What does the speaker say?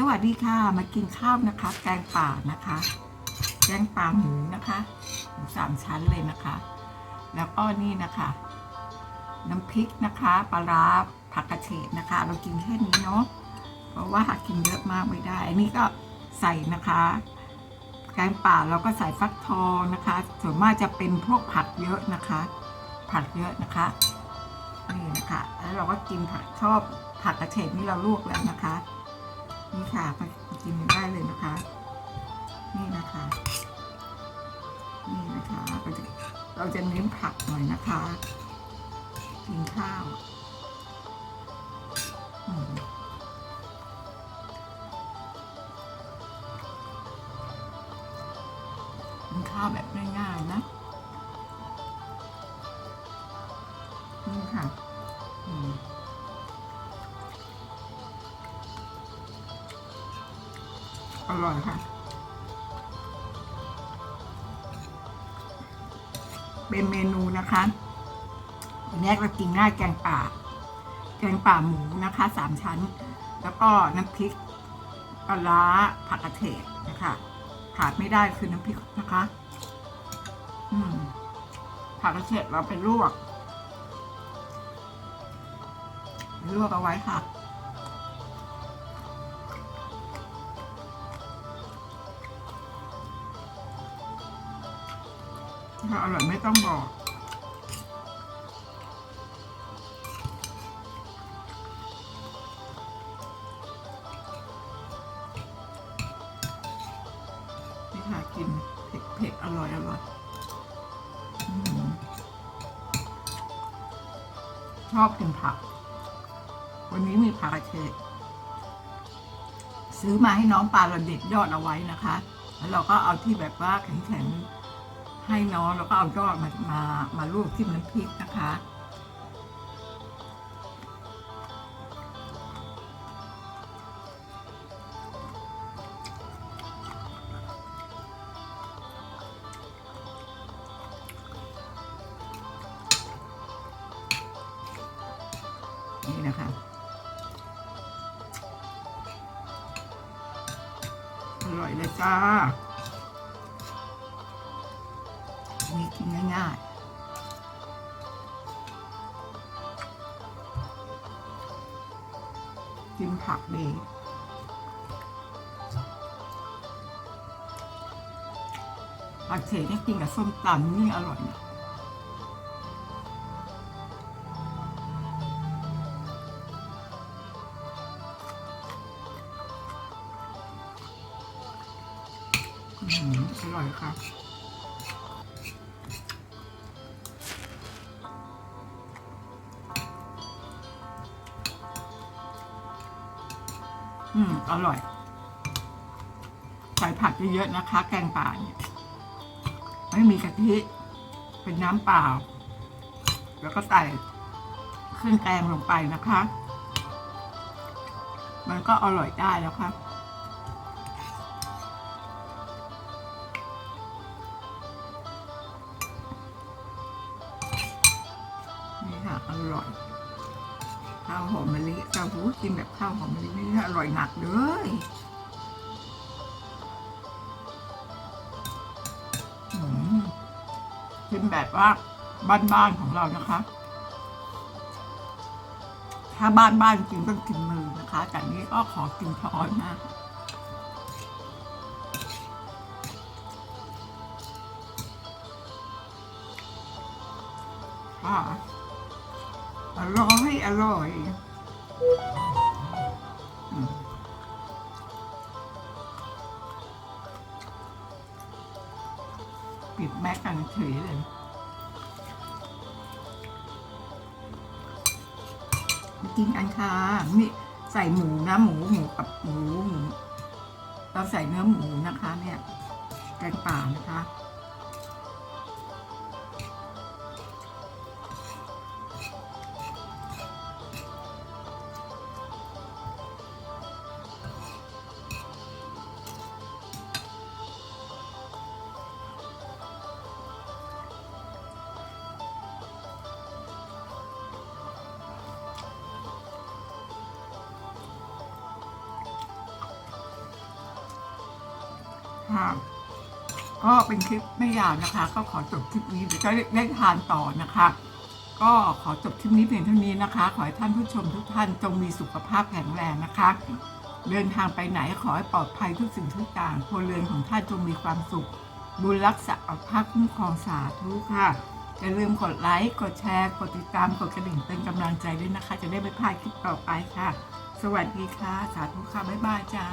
สวัสดีค่ะ มากินข้าวนะคะ แกงป่านะคะ แกงป่าหมูนะคะหมูสามชั้นเลยนะคะ แล้วก็นี่นะคะ น้ำพริกนะคะปลาร้าผักกระเฉดนะคะ เรากินแค่นี้เนาะเพราะว่ากินเยอะมากไม่ได้อันนี้ก็ใส่นะคะ แกงป่าเราก็ใส่ฟักทองนะคะ ส่วนมากจะเป็นพวกผักเยอะนะคะ ผักเยอะนะคะนี่นะคะ แล้วเราก็กินผักชอบผักกระเฉดนี่เราลวกแล้วนะคะ นี่ค่ะไปกินได้เลยนะคะ นี่นะคะ นี่นะคะเราจะเราจะเน้นผักหน่อยนะคะ กินข้าวกินข้าวแบบง่ายๆนะนี่ค่ะ อืม อร่อยค่ะ เป็นเมนูนะคะอันนี้เรากินง่ายแกงป่า แกงป่าหมูนะคะสามชั้น แล้วก็น้ำพริกปลาร้าผักกระเฉดนะคะขาดไม่ได้คือน้ำพริกนะคะ อืมผักกระเฉดเราไปลวกลวกเอาไว้ค่ะ ถ้าอร่อยไม่ต้องบอก นี่ค่ะกินเผ็ดเผ็ดอร่อยอร่อยชอบกินผัก วันนี้มีผักเฉดซื้อมาให้น้องปลาเราเด็ดยอดเอาไว้นะคะ แล้วเราก็เอาที่แบบว่าแข็งๆ ให้น้องแล้วก็เอายอดมามามาลวกจิ้มน้ำพริกนะคะ นี่นะคะอร่อยเลยจ้า นี้กินง่ายๆ กินผักดีผักเฉดนี่กินกับส้มตำนี่อร่อยนะอื้อหืออร่อยค่ะ อืม อร่อย ใส่ผักเยอะๆนะคะ แกงป่าเนี่ย ไม่มีกะทิ เป็นน้ำเปล่า แล้วก็ใส่เครื่องแกงลงไปนะคะ มันก็อร่อยได้แล้วค่ะนี่ค่ะ อร่อย ข้าวหอมมะลิข้าวหูกินแบบข้าวหอมมะลินี่อร่อยหนักเลยอืมกินแบบว่าบ้านๆของเรานะคะ ถ้าบ้านๆจริงต้องกินมือนะคะแต่นี้ก็ขอกินช้อนนะค่ะ อยอร่อยปิดแม็กกันเฉยเลยกินกันค่ะนี่ใส่หมูนะหมูหมูกับหมูหมูเราใส่เนื้อหมูนะคะ เนี่ยแกงป่านะคะะก็เป็นคลิปไม่ยาวนะคะ ก็ขอจบคลิปนี้เดี๋ยวจะได้ทานต่อนะคะ ก็ขอจบคลิปนี้เพียงเท่านี้นะคะ ขอให้ท่านผู้ชมทุกท่านจงมีสุขภาพแข็งแรงนะคะ เดินทางไปไหนขอให้ปลอดภัยทุกสิ่งทุกอย่างพลเรือนของท่านจงมีความสุข บุญรักษาภาคคุ้มครองสาธุค่ะอย่าลืมกดไลค์ กดแชร์ กดติดตาม กดกระดิ่งเป็นกำลังใจด้วยนะคะ จะได้ไม่พลาดคลิปต่อไปค่ะ สวัสดีค่ะ สาธุค่ะ บ๊ายบายจ้า